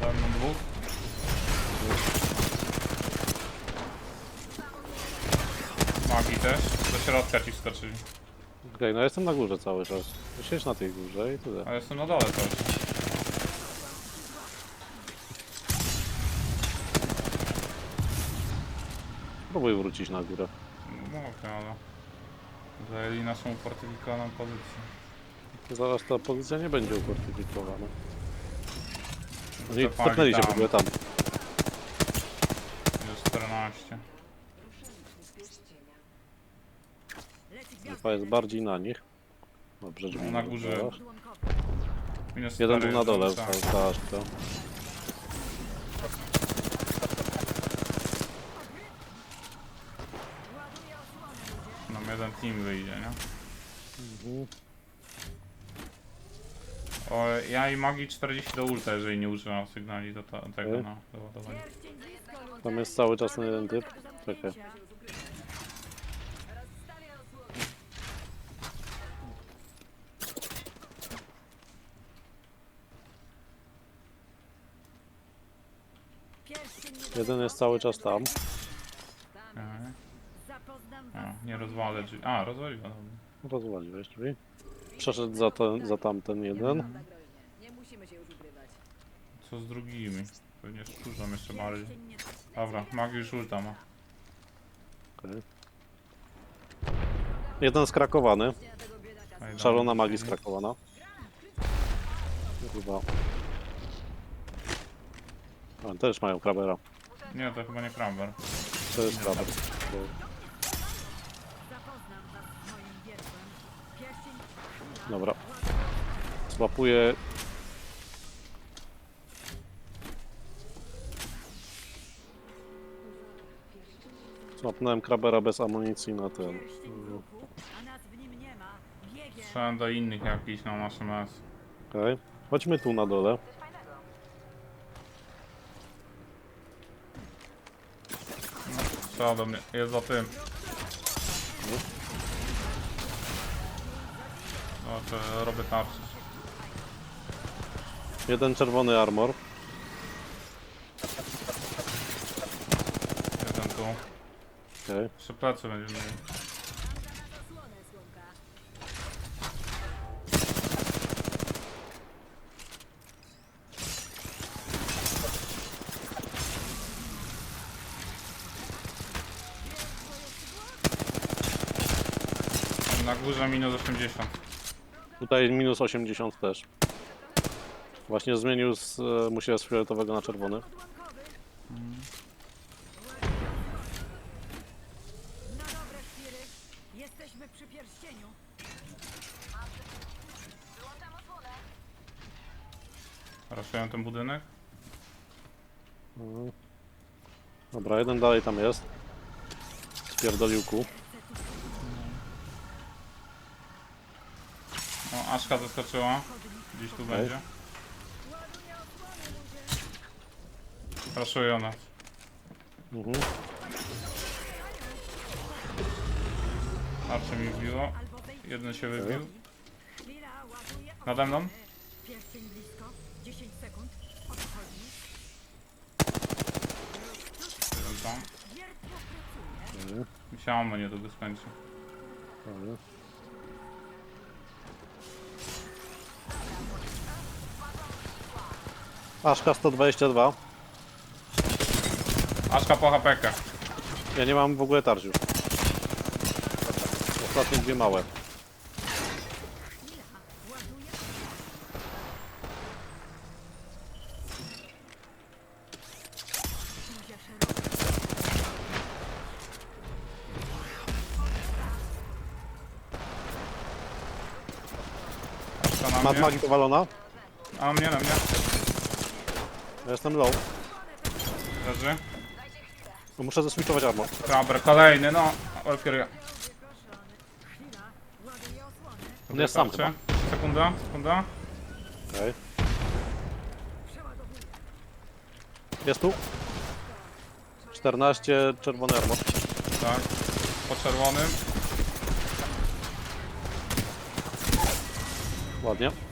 Dałem mu dwóch. Magi też. Do środka ci wskoczyli. Okej, no jestem na górze cały czas. Siedź na tej górze i tyle. Ale jestem na dole też. Próbuj wrócić na górę. Mogę, ale... Zajęli naszą ufortyfikowaną pozycję. Zaraz ta pozycja nie będzie Cofali cofnęli się w tam. ogóle tam. Minus 14. Grupa jest bardziej na nich. Dobrze, No, na górze. Minus Jeden 4 był na dole, jest, tak. cała to. Nam jeden team wyjdzie, nie? Mhm. O, ja i magii 40 do ulta, jeżeli nie używam sygnali do to, tego, Okej. no, do ładowania. Tam jest cały czas ten jeden typ. Czekaj. Jeden jest cały czas tam. A, was nie rozwalę drzwi. A, rozwaliła, dobra. Rozwaliłeś drzwi. Przeszedł za, ten, za tamten jeden. Nie musimy się już ukrywać. Co z drugimi? Pewnie szczurzą jeszcze bardziej. Dobra, magii już ulta ma. Okej. Jeden skrakowany. Ej, Szalona magii skrakowana. Chyba. A, też mają krabera. Nie, to chyba nie Kramber. To jest kraber was z moim wierszem. Pierścień Dobra. Złapuję. Złapnąłem krabera bez amunicji na ten. pierścień w ruchu, a nas w nim nie ma. Biegiem. Strzelam do innych jakichś na naszym S. Okej. Chodźmy tu na dole. Strzela do mnie. Jest za tym. No, to robię tarczę. Jeden czerwony armor. Jeden tu. Okej. Trzy plecy będziemy mieli. Na górze minus 80. Tutaj minus 80 też. Właśnie zmienił z, e, mu się z fioletowego na czerwony. Na dobre chwile. Jesteśmy przy pierścieniu. Raszują ten budynek. Mhm. Dobra, jeden dalej tam jest. Spierdolił ku. O, Aszka zaskoczyła. Gdzieś tu będzie. Raszują nas. Mhm. Tarczy mi wbiło. Jeden się wybił. Nade mną? Pierścień blisko. 10 sekund. O co chodzi? Jeden tam. Wiertło pracuje. Mhm. Musiałem mnie długo skończyć. Dobra. Aszka 122. Aszka po HPK. Ja nie mam w ogóle tarziu. Ostatnie dwie małe. Aszka na Mat mnie. magii powalona. A mnie, na mnie. Ja jestem low. Leży. Muszę zeswitchować armor. Kraber kolejny, no. Osłonę. On jest sam chyba. Sekunda, sekunda. Okej. Jest tu. 14 czerwony armor. Tak. Po czerwonym. Ładnie.